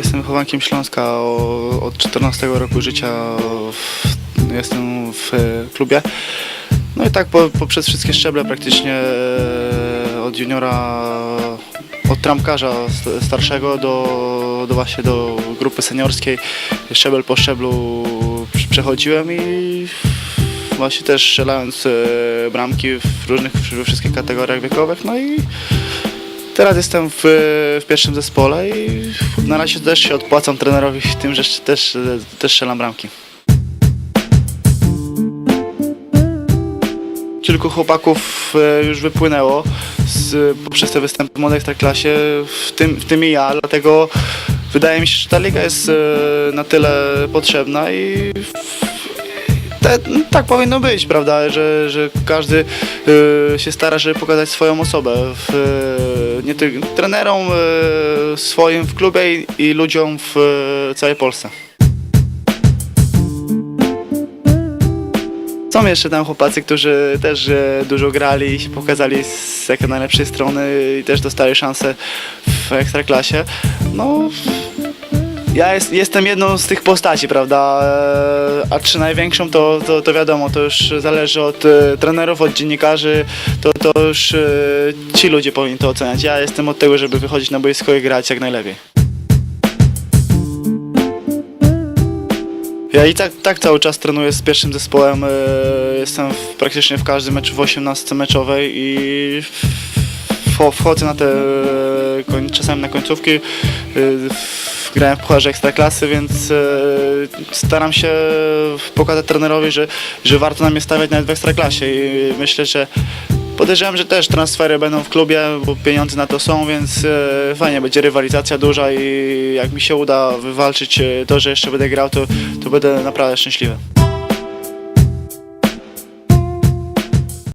Jestem wychowankiem Śląska od 14 roku życia. Jestem w e, klubie. No i tak po, poprzez wszystkie szczeble praktycznie e, od juniora, od trampkarza st- starszego do, do właśnie do grupy seniorskiej. Szczebel po szczeblu przechodziłem i właśnie też strzelając e, bramki w różnych, we wszystkich kategoriach wiekowych. No i Teraz jestem w, w pierwszym zespole i na razie też się odpłacam trenerowi tym, że też, też strzelam bramki. Kilku chłopaków e, już wypłynęło z, poprzez te występy w ekstraklasie, w tym, w tym i ja, dlatego wydaje mi się, że ta liga jest e, na tyle potrzebna i te, tak powinno być, prawda, że, że każdy y, się stara, żeby pokazać swoją osobę. W, y, nie tylko trenerom y, swoim w klubie i, i ludziom w y, całej Polsce. Są jeszcze tam chłopacy, którzy też e, dużo grali i się pokazali z jakiej najlepszej strony i też dostali szansę w Ekstraklasie. No, ja jest, jestem jedną z tych postaci, prawda? E, A czy największą, to, to, to wiadomo, to już zależy od e, trenerów, od dziennikarzy, to, to już e, ci ludzie powinni to oceniać. Ja jestem od tego, żeby wychodzić na boisko i grać jak najlepiej. Ja i tak, tak cały czas trenuję z pierwszym zespołem. e, Jestem w, praktycznie w każdym meczu w 18 meczowej i wchodzę na te e, czasami na końcówki. e, Grałem w pucharze ekstraklasy, więc e, staram się pokazać trenerowi, że, że warto na mnie stawiać nawet w ekstraklasie i myślę, że Podejrzewam, że też transfery będą w klubie, bo pieniądze na to są, więc fajnie, będzie rywalizacja duża i jak mi się uda wywalczyć to, że jeszcze będę grał, to, to będę naprawdę szczęśliwy.